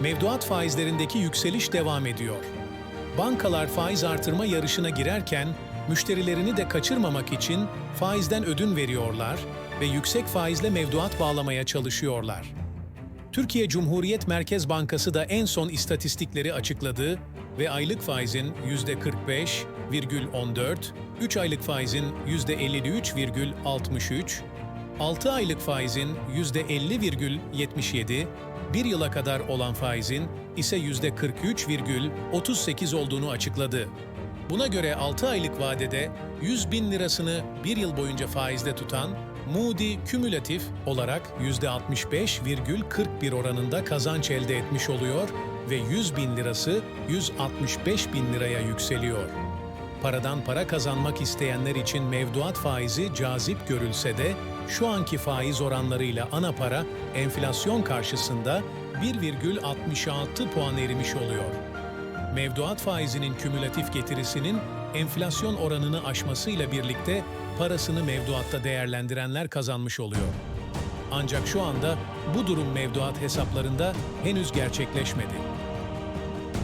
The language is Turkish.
Mevduat faizlerindeki yükseliş devam ediyor. Bankalar faiz artırma yarışına girerken müşterilerini de kaçırmamak için faizden ödün veriyorlar ve yüksek faizle mevduat bağlamaya çalışıyorlar. Türkiye Cumhuriyet Merkez Bankası da en son istatistikleri açıkladı ve aylık faizin %45,14, 3 aylık faizin %53,63, 6 aylık faizin %50,77, 1 yıla kadar olan faizin ise %43,38 olduğunu açıkladı. Buna göre 6 aylık vadede 100 bin lirasını bir yıl boyunca faizde tutan Moody kümülatif olarak %65,41 oranında kazanç elde etmiş oluyor ve 100 bin lirası 165 bin liraya yükseliyor. Paradan para kazanmak isteyenler için mevduat faizi cazip görülse de şu anki faiz oranlarıyla ana para enflasyon karşısında 1,66 puan erimiş oluyor. Mevduat faizinin kümülatif getirisinin enflasyon oranını aşmasıyla birlikte parasını mevduatta değerlendirenler kazanmış oluyor. Ancak şu anda bu durum mevduat hesaplarında henüz gerçekleşmedi.